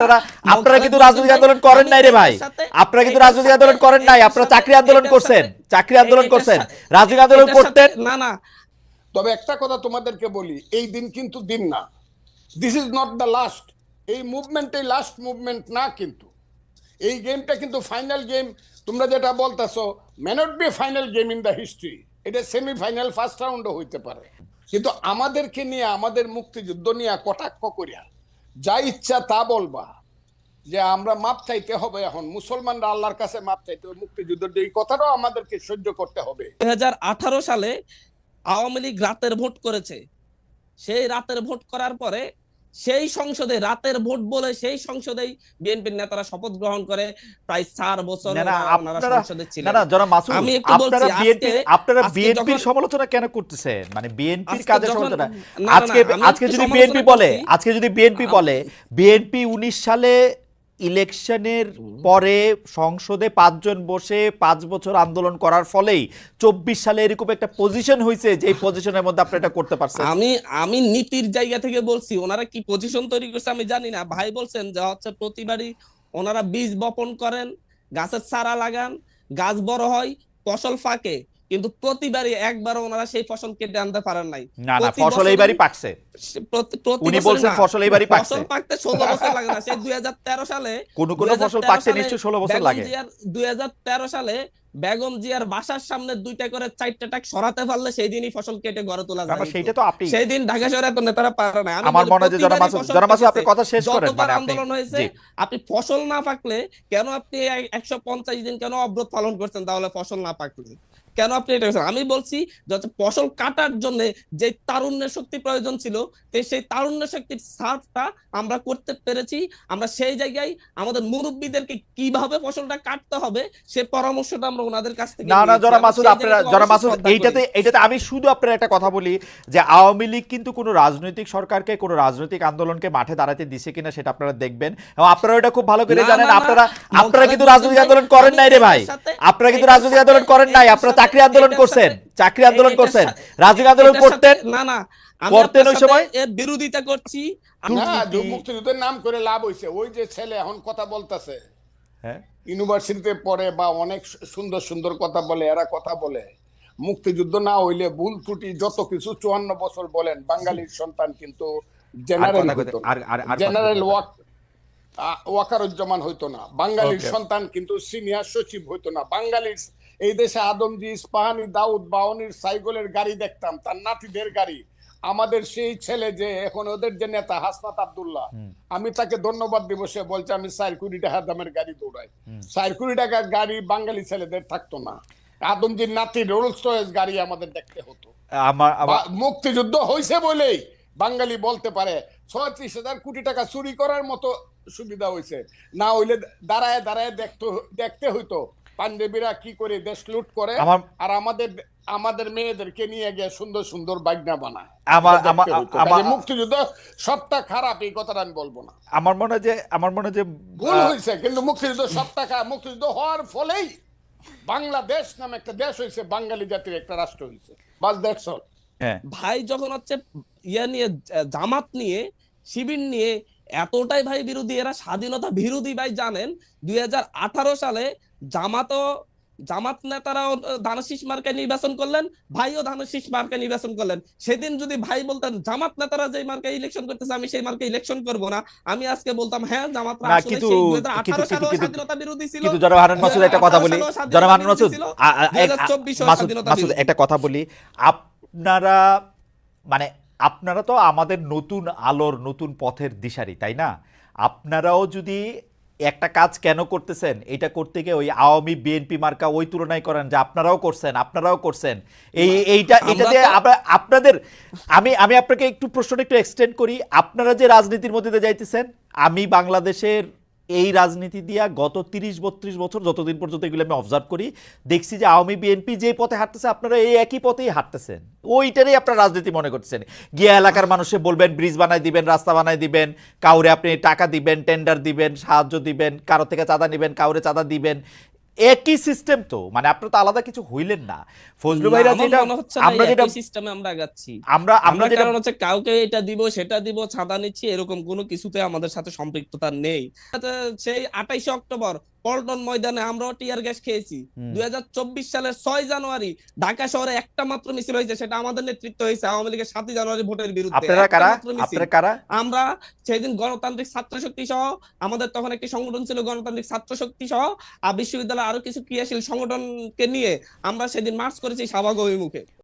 আপনারা কিন্তু রাজনৈতিক আন্দোলন করেন নাই রে ভাই। আপনারা কিন্তু রাজনৈতিক আন্দোলন করেন নাই। আপনারা চাকরি আন্দোলন করছেন। চাকরি আন্দোলন করছেন। রাজনৈতিক আন্দোলন করতেন। না না। তবে একটা কথা তোমাদেরকে বলি এই দিন কিন্তু দিন না। This is not the last এই মুভমেন্ট এই লাস্ট মুভমেন্ট না কিন্তু। এই গেমটা কিন্তু ফাইনাল গেম তোমরা যেটা বলতেছো may not be final game in the history এটা সেমিফাইনাল ফার্স্ট রাউন্ডও হইতে পারে। কিন্তু আমাদেরকে নিয়ে আমাদের মুক্তিযুদ্ধ নিয়ে কটাক্ষ করিয়া যা ইচ্ছা তা বলবা। যে আমরা মাপ চাইতে হবে এখন। মুসলমানরা আল্লাহর কাছে মাপ চাইতে হবে, মুক্তিযুদ্ধের এই কথাটাও আমাদেরকে সহ্য করতে হবে। দুই হাজার আঠারো সালে আওয়ামী লীগ রাতের ভোট করেছে। সেই রাতের ভোট করার পরে সেই সংসদে রাতের ভোট বলে সেই সংসদেই বিএনপির নেতারা শপথ গ্রহণ করে। প্রায় চার বছর সংসদে ছিলেন। আমি একটু বলছি, আপনারা বিএনপির সমালোচনা কেন করতেছেন? মানে বিএনপির কাজের সমালোচনা আজকে আজকে যদি বিএনপি বলে আজকে যদি বিএনপি বলে বিএনপি উনিশ সালে ইলেকশনের পরে সংসদে পাঁচজন বসে পাঁচ বছর আন্দোলন করার ফলেই চব্বিশ সালে এরকম একটা পজিশন হয়েছে যে পজিশনের মধ্যে আপনি এটা করতে পারছেন। আমি আমি নীতির জায়গা থেকে বলছি ওনারা কি পজিশন তৈরি করছে আমি জানি না। ভাই বলছেন যে হচ্ছে প্রতিবারই ওনারা বীজ বপন করেন গাছের চারা লাগান গাছ বড় হয় ফসল ফাঁকে। কিন্তু প্রতিবারই একবারও ওনারা সেই ফসল কেটে আনতে পারেন নাই। না না ফসল এইবারই পাকছে। উনি বলছেন ফসল এইবারই পাকছে। ফসল পাকতে ষোলো বছর লাগে না। সেই দুই সালে কোন কোন ফসল পাকতে নিশ্চয়ই ষোলো বছর লাগে। 2013 সালে বেগম জিয়ার বাসার সামনে দুইটা করে চারটা টাক সরাতে পারলে সেই দিনই ফসল কেটে ঘরে তোলা যায়। সেইটা তো আপনি সেই দিন ঢাকা শহরে এত নেতারা পারে না আমার মনে হয় যে জনাব প্রতিবারই মাসুদ জনাব মাসুদ আপনি কথা শেষ করেন মানে আপনি আন্দোলন হয়েছে আপনি ফসল না পাকলে কেন আপনি একশো পঞ্চাশ দিন কেন অবরোধ পালন করছেন তাহলে ফসল না পাকলে? কেন আপনি এটা করছেন? আমি বলছি যে ফসল কাটার জন্য যে তারুণ্যের শক্তি প্রয়োজন ছিল সেই তারুণ্য শক্তির সার্ভটা আমরা করতে পেরেছি। আমরা সেই জায়গায় আমাদের মুরব্বীদেরকে কীভাবে ফসলটা কাটতে হবে সে পরামর্শটা আমরা ওনাদের কাছ থেকে না না আমরা মাসুদ আপনারা অবশ্যই মাসুদ এইটাতে এইটাতে আমি শুধু আপনার একটা কথা বলি যে আওয়ামী লীগ কিন্তু কোনো রাজনৈতিক সরকারকে কোনো রাজনৈতিক আন্দোলনকে মাঠে দাঁড়াতে দিছে কিনা সেটা আপনারা দেখবেন। এবং আপনারা এটা খুব ভালো করে জানেন আপনারা আপনারা কিন্তু রাজনৈতিক আন্দোলন করেন নাই রে ভাই। আপনারা কিন্তু রাজনৈতিক আন্দোলন করেন নাই আপনারা চাকরি আন্দোলন করছেন চাকরি আন্দোলন করছেন রাজনৈতিক আন্দোলন করতেন না না করতেন ওই সময়? এর বিরোধিতা করছি মুক্তিযুদ্ধের নাম করে লাভ হয়েছে ওই যে ছেলে এখন কথা বলতেছে। হ্যাঁ। ইউনিভার্সিটিতে পড়ে বা অনেক সুন্দর সুন্দর কথা বলে এরা কথা বলে। মুক্তিযুদ্ধ না হইলে ভুল ত্রুটি যত কিছু চুয়ান্ন বছর বলেন বাঙালির সন্তান কিন্তু জেনারেল জেনারেল ওয়াক ওয়াকারুজ্জামান হইতো না। বাঙালির সন্তান কিন্তু সিনিয়র সচিব হইতো না। বাঙালির এই দেশে আদমজি ইস্পাহানি দাউদ বাউনির সাইকেলের গাড়ি দেখতাম তার নাতিদের গাড়ি। আমাদের সেই ছেলে যে এখন ওদের যে নেতা হাসনাত আব্দুল্লাহ আমি তাকে ধন্যবাদ দিব সে বলছে আমি চার কোটি টাকা দামের গাড়ি দৌড়াই। চার কোটি টাকার গাড়ি বাঙালি ছেলেদের থাকতো না। আদমজির নাতি রোলস রয়েস গাড়ি আমাদের দেখতে হতো। আমার মুক্তিযুদ্ধ হয়েছে বলেই বাঙালি বলতে পারে ছত্রিশ হাজার কোটি টাকা চুরি করার মতো সুবিধা হয়েছে না হইলে দাঁড়ায় দাঁড়ায় দেখতে দেখতে হইতো। পাঞ্জাবিরা কি করে দেশ লুট করে? আর আমাদের আমাদের মেয়েদেরকে নিয়ে গিয়ে সুন্দর সুন্দর বাগনা বানায়। আমার- আমার- মুক্তিযুদ্ধ সবটা খারাপ এই কথাটা আমি বলব না। আমার মনে যে আমার মনে যে ভুল হয়েছে কিন্তু মুক্তিযুদ্ধ সবটা খারাপ। মুক্তিযুদ্ধ হওয়ার ফলেই বাংলাদেশ নামে একটা দেশ হয়েছে বাঙালি জাতির একটা রাষ্ট্র হয়েছে বাস দ্যাটস অল ভাই যখন হচ্ছে ইয়া নিয়ে জামাত নিয়ে শিবির নিয়ে এতটাই ভাই বিরোধী এরা স্বাধীনতা বিরোধী ভাই জানেন দুই হাজার আঠারো সালে জামাতও জামাত নেতারাও ধানশীষ মার্কে নির্বাচন করলেন ভাইও ধানশীষ মার্কে নির্বাচন করলেন। সেদিন যদি ভাই বলতেন জামাত নেতারা যে মার্কে ইলেকশন করতেছে আমি সেই মার্কে ইলেকশন করব না। আমি আজকে বলতাম হ্যাঁ জামাত না, কিন্তু- কিন্তু- সালেও কিন্তু- স্বাধীনতা বিরোধী ছিল। কিন্তু জনাব হারুন মাসুদ একটা কথা বলি। 2018 সালেও মাসুদ স্বাধীনতা আ- আ- এক- 2024 মাসুদ মাসুদ একটা কথা বলি। আপনারা মানে আপনারা তো আমাদের নতুন আলোর নতুন পথের দিশারি তাই না? আপনারাও যদি একটা কাজ কেন করতেছেন? এটা করতে গিয়ে ওই আওয়ামী বিএনপি মার্কা ওই তুলনায় করেন যে আপনারাও করছেন আপনারাও করছেন। এই এইটা এটা দিয়ে আপনাদের আমি আমি আপনাকে একটু প্রশ্নটা একটু এক্সটেন্ড করি। আপনারা যে রাজনীতির মধ্যে দিয়ে যাইতেছেন আমি বাংলাদেশের এই রাজনীতি দিয়া গত তিরিশ, বত্রিশ বছর যতদিন পর্যন্ত এগুলো আমি অবজার্ভ করি, দেখছি যে আওয়ামী বিএনপি যে পথে হাঁটতেছে, আপনারা এই একই পথেই হাঁটতেছেন। ওইটারই আপনার রাজনীতি মনে করছেন গিয়া এলাকার মানুষে বলবেন ব্রিজ বানাই দিবেন, রাস্তা বানাই দিবেন, কাউরে আপনি টাকা দিবেন টেন্ডার দিবেন, সাহায্য দিবেন, কারও থেকে চাঁদা নেবেন, কাউরে চাঁদা দিবেন। একই সিস্টেম তো। মানে আপনারা তো আলাদা কিছু হইলেন না। ফজলু ভাইরা যেটা আমরা যেটা সিস্টেমে আমরা যাচ্ছি আমরা আমরা যেটা হচ্ছে কাউকে এটা দিব সেটা দিব ছাদা নিচ্ছি এরকম কোনো কিছুতে আমাদের সাথে সম্পৃক্ততা নেই। সেই আঠাইশে অক্টোবর পল্টন ময়দানে আমরাও টিয়ার গ্যাস খেয়েছি। দুই সালের ছয় জানুয়ারি ঢাকা শহরে একটা মাত্র মিছিল হয়েছে সেটা আমাদের নেতৃত্ব হয়েছে আওয়ামী লীগের সাতই জানুয়ারি ভোটের বিরুদ্ধে। আমরা সেদিন গণতান্ত্রিক ছাত্র শক্তি সহ আমাদের তখন একটি সংগঠন ছিল গণতান্ত্রিক ছাত্র শক্তি সহ আর বিশ্ববিদ্যালয় আরও কিছু ক্রিয়াশীল সংগঠনকে নিয়ে আমরা সেদিন মার্চ করেছি শাহবাগ অভিমুখে।